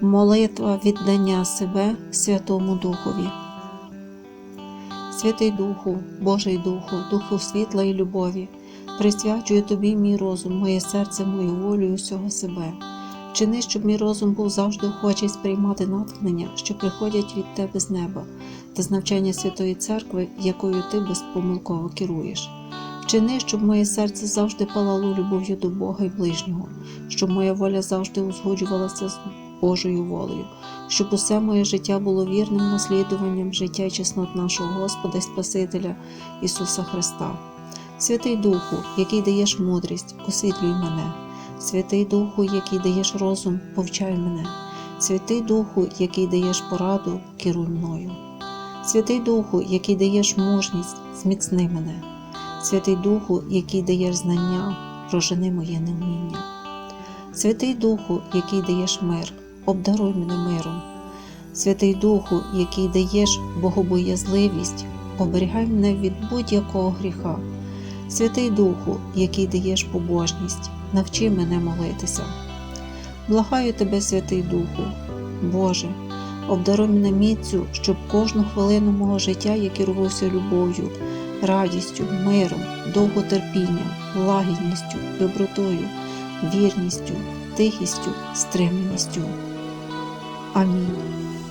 Молитва віддання себе Святому Духові. Святий Духу, Божий Духу, Духу світла і любові, присвячую тобі мій розум, моє серце, мою волю і усього себе. Чини, щоб мій розум був завжди охочий сприймати натхнення, що приходять від тебе з неба, та з навчання Святої Церкви, якою ти безпомилково керуєш. Вчини, щоб моє серце завжди палало любов'ю до Бога і ближнього, щоб моя воля завжди узгоджувалася з Божою волею, щоб усе моє життя було вірним наслідуванням життя і чеснот нашого Господа і Спасителя Ісуса Христа. Святий Духу, який даєш мудрість, освітлюй мене. Святий Духу, який даєш розум, повчай мене. Святий Духу, який даєш пораду, керуй мною. Святий Духу, який даєш мужність, зміцни мене. Святий Духу, який даєш знання, прожени моє невміння. Святий Духу, який даєш мир, обдаруй мене миром. Святий Духу, який даєш богобоязливість, оберігай мене від будь-якого гріха. Святий Духу, який даєш побожність, навчи мене молитися. Благаю тебе, Святий Духу, Боже, обдаруй мене міцю, щоб кожну хвилину мого життя я керувався любов'ю, радістю, миром, довготерпінням, лагідністю, добротою, вірністю, тихістю, стриманістю. Amin.